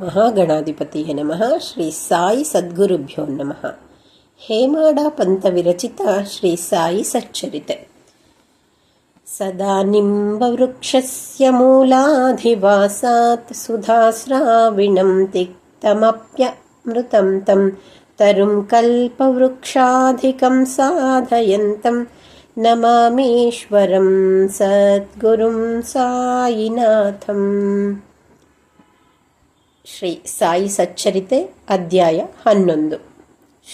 महागणाधिपतिः नमः. श्री साई सद्गुरुभ्यो नमः. हेमाडा पन्तविरचिता श्रीसाई सच्चरित. सदा निम्बवृक्षस्य मूलाधिवासात् सुधाविणं तिक्तमप्यमृतं तं तरुं कल्पवृक्षाधिकं साधयन्तं नमामेश्वरं सद्गुरुं सायिनाथम् ಶ್ರೀ ಸಾಯಿ ಸಚ್ಚರಿತೆ, ಅಧ್ಯಾಯ ಹನ್ನೊಂದು.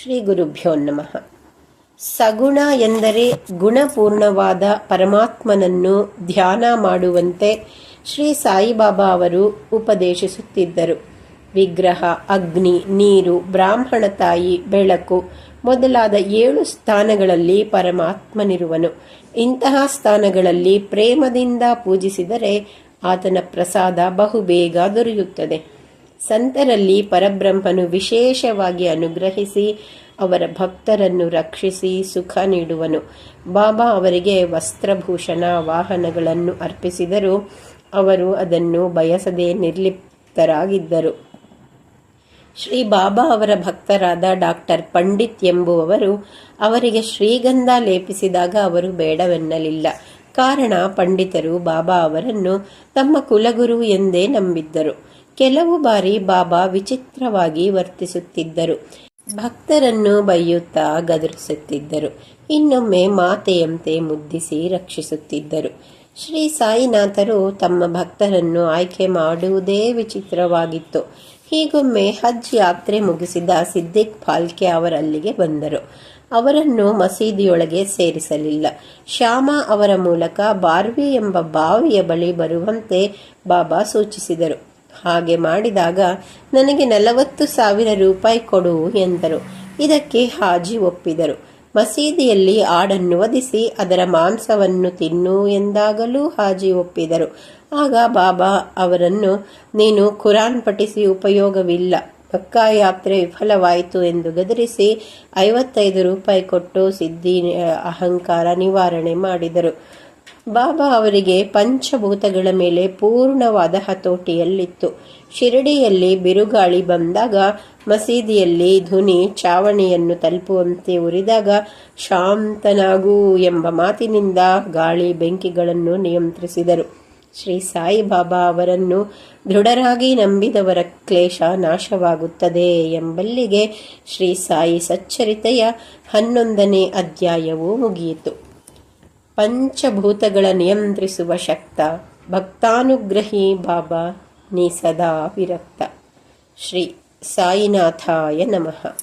ಶ್ರೀ ಗುರುಭ್ಯೋ ನಮಃ. ಸಗುಣ ಎಂದರೆ ಗುಣಪೂರ್ಣವಾದ ಪರಮಾತ್ಮನನ್ನು ಧ್ಯಾನ ಮಾಡುವಂತೆ ಶ್ರೀ ಸಾಯಿಬಾಬಾ ಅವರು ಉಪದೇಶಿಸುತ್ತಿದ್ದರು. ವಿಗ್ರಹ, ಅಗ್ನಿ, ನೀರು, ಬ್ರಾಹ್ಮಣ ತಾಯಿ, ಬೆಳಕು ಮೊದಲಾದ ಏಳು ಸ್ಥಾನಗಳಲ್ಲಿ ಪರಮಾತ್ಮನಿರುವನು. ಇಂತಹ ಸ್ಥಾನಗಳಲ್ಲಿ ಪ್ರೇಮದಿಂದ ಪೂಜಿಸಿದರೆ ಆತನ ಪ್ರಸಾದ ಬಹುಬೇಗ ದೊರೆಯುತ್ತದೆ. ಸಂತರಲ್ಲಿ ಪರಬ್ರಹ್ಮನು ವಿಶೇಷವಾಗಿ ಅನುಗ್ರಹಿಸಿ ಅವರ ಭಕ್ತರನ್ನು ರಕ್ಷಿಸಿ ಸುಖ ನೀಡುವನು. ಬಾಬಾ ಅವರಿಗೆ ವಸ್ತ್ರಭೂಷಣ, ವಾಹನಗಳನ್ನು ಅರ್ಪಿಸಿದರೂ ಅವರು ಅದನ್ನು ಬಯಸದೆ ನಿರ್ಲಿಪ್ತರಾಗಿದ್ದರು. ಶ್ರೀ ಬಾಬಾ ಅವರ ಭಕ್ತರಾದ ಡಾಕ್ಟರ್ ಪಂಡಿತ್ ಎಂಬುವವರು ಅವರಿಗೆ ಶ್ರೀಗಂಧ ಲೇಪಿಸಿದಾಗ ಅವರು ಬೇಡವೆನ್ನಲಿಲ್ಲ. ಕಾರಣ ಪಂಡಿತರು ಬಾಬಾ ಅವರನ್ನು ತಮ್ಮ ಕುಲಗುರು ಎಂದೇ ನಂಬಿದ್ದರು. ಕೆಲವು ಬಾರಿ ಬಾಬಾ ವಿಚಿತ್ರವಾಗಿ ವರ್ತಿಸುತ್ತಿದ್ದರು. ಭಕ್ತರನ್ನು ಬೈಯುತ್ತಾ ಗದರಿಸುತ್ತಿದ್ದರು. ಇನ್ನೊಮ್ಮೆ ಮಾತೆಯಂತೆ ಮುದ್ದಿಸಿ ರಕ್ಷಿಸುತ್ತಿದ್ದರು. ಶ್ರೀ ಸಾಯಿನಾಥರು ತಮ್ಮ ಭಕ್ತರನ್ನು ಆಯ್ಕೆ ಮಾಡುವುದೇ ವಿಚಿತ್ರವಾಗಿತ್ತು. ಹೀಗೊಮ್ಮೆ ಹಜ್ ಯಾತ್ರೆ ಮುಗಿಸಿದ ಸಿದ್ದಿಕ್ ಫಾಲ್ಕೆ ಅವರಲ್ಲಿಗೆ ಬಂದರು. ಅವರನ್ನು ಮಸೀದಿಯೊಳಗೆ ಸೇರಿಸಲಿಲ್ಲ. ಶ್ಯಾಮ ಅವರ ಮೂಲಕ ಬಾರ್ವಿ ಎಂಬ ಬಾವಿಯ ಬಳಿ ಬರುವಂತೆ ಬಾಬಾ ಸೂಚಿಸಿದರು. ಹಾಗೆ ಮಾಡಿದಾಗ ನನಗೆ ನಲವತ್ತು ಸಾವಿರ ರೂಪಾಯಿ ಕೊಡು ಎಂದರು. ಇದಕ್ಕೆ ಹಾಜಿ ಒಪ್ಪಿದರು. ಮಸೀದಿಯಲ್ಲಿ ಆಡನ್ನು ವಧಿಸಿ ಅದರ ಮಾಂಸವನ್ನು ತಿನ್ನು ಎಂದಾಗಲೂ ಹಾಜಿ ಒಪ್ಪಿದರು. ಆಗ ಬಾಬಾ ಅವರನ್ನು, ನೀನು ಖುರಾನ್ ಪಠಿಸಿ ಉಪಯೋಗವಿಲ್ಲ. ಪಕ್ಕಾ ಯಾತ್ರೆ ವಿಫಲವಾಯಿತು ಎಂದು ಗದರಿಸಿ ಐವತ್ತೈದು ರೂಪಾಯಿ ಕೊಟ್ಟು ಸಿದ್ಧಿ, ಅಹಂಕಾರ ನಿವಾರಣೆ ಮಾಡಿದರು. ಬಾಬಾ ಅವರಿಗೆ ಪಂಚಭೂತಗಳ ಮೇಲೆ ಪೂರ್ಣವಾದ ಹತೋಟಿಯಲ್ಲಿತ್ತು. ಶಿರಡಿಯಲ್ಲಿ ಬಿರುಗಾಳಿ ಬಂದಾಗ, ಮಸೀದಿಯಲ್ಲಿ ಧ್ವನಿ ಚಾವಣಿಯನ್ನು ತಲುಪುವಂತೆ ಉರಿದಾಗ, ಶಾಂತನಾಗು ಎಂಬ ಮಾತಿನಿಂದ ಗಾಳಿ ಬೆಂಕಿಗಳನ್ನು ನಿಯಂತ್ರಿಸಿದರು. ಶ್ರೀ ಸಾಯಿಬಾಬಾ ಅವರನ್ನು ದೃಢರಾಗಿ ನಂಬಿದವರ ಕ್ಲೇಶ ನಾಶವಾಗುತ್ತದೆ ಎಂಬಲ್ಲಿಗೆ ಶ್ರೀ ಸಾಯಿ ಸಚ್ಚರಿತೆಯ ಹನ್ನೊಂದನೇ ಅಧ್ಯಾಯವು ಮುಗಿಯಿತು. ಪಂಚಭೂತಗಳ ನಿಯಂತ್ರಿಸುವ ಶಕ್ತ ಭಕ್ತಾನುಗ್ರಹಿ ಬಾಬಾ ನೀ ಸದಾ ವಿರಕ್ತ. ಶ್ರೀ ಸಾಯಿನಾಥಾಯ ನಮಃ.